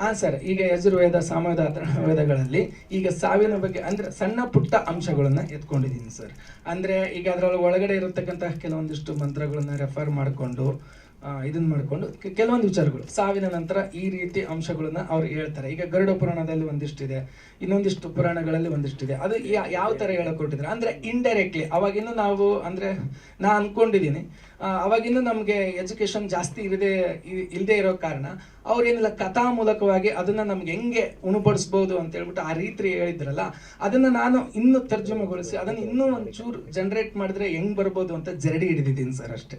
ಹಾ ಸರ್, ಈಗ ಯಜುರ್ವೇದ ಸಾಮವೇದ ವೇದಗಳಲ್ಲಿ ಈಗ ಸಾವಿನ ಬಗ್ಗೆ ಅಂದ್ರೆ ಸಣ್ಣ ಪುಟ್ಟ ಅಂಶಗಳನ್ನು ಎತ್ಕೊಂಡಿದ್ದೀನಿ ಸರ್. ಅಂದ್ರೆ ಈಗ ಅದರೊಳಗೆ ಒಳಗಡೆ ಇರತಕ್ಕಂತಹ ಕೆಲವೊಂದಿಷ್ಟು ಮಂತ್ರಗಳನ್ನ ರೆಫರ್ ಮಾಡಿಕೊಂಡು ಇದನ್ನ ಮಾಡಿಕೊಂಡು ಕೆಲವೊಂದು ವಿಚಾರಗಳು. ಸಾವಿನ ನಂತರ ಈ ರೀತಿ ಅಂಶಗಳನ್ನ ಅವ್ರು ಹೇಳ್ತಾರೆ. ಈಗ ಗರುಡ ಪುರಾಣದಲ್ಲಿ ಒಂದಿಷ್ಟಿದೆ ಇನ್ನೊಂದಿಷ್ಟು ಪುರಾಣಗಳಲ್ಲಿ ಒಂದಿಷ್ಟಿದೆ. ಅದು ಯಾವ ತರ ಹೇಳಕ್ ಕೊಟ್ಟಿದ್ದಾರೆ ಅಂದ್ರೆ ಇಂಡೈರೆಕ್ಟ್ಲಿ ಅವಾಗಿನ್ನೂ ನಾವು ಅಂದ್ರೆ ನಾ ಅನ್ಕೊಂಡಿದ್ದೀನಿ ಆ, ಅವಾಗಿನ್ನೂ ನಮಗೆ ಎಜುಕೇಶನ್ ಜಾಸ್ತಿ ಇರದೆ ಇಲ್ಲದೆ ಇರೋ ಕಾರಣ ಅವ್ರೇನಿಲ್ಲ ಕಥಾ ಮೂಲಕವಾಗಿ ಅದನ್ನ ನಮ್ಗೆ ಹೆಂಗೆ ಉಣಬಡಿಸ್ಬೋದು ಅಂತ ಹೇಳ್ಬಿಟ್ಟು ಆ ರೀತಿ ಹೇಳಿದ್ರಲ್ಲ ಅದನ್ನ ನಾನು ಇನ್ನೂ ತರ್ಜುಮೆಗೊಳಿಸಿ ಅದನ್ನ ಇನ್ನೂ ಒಂಚೂರು ಜನರೇಟ್ ಮಾಡಿದ್ರೆ ಹೆಂಗ್ ಬರ್ಬೋದು ಅಂತ ಜರಡಿ ಹಿಡಿದಿದ್ದೀನಿ ಸರ್ ಅಷ್ಟೇ.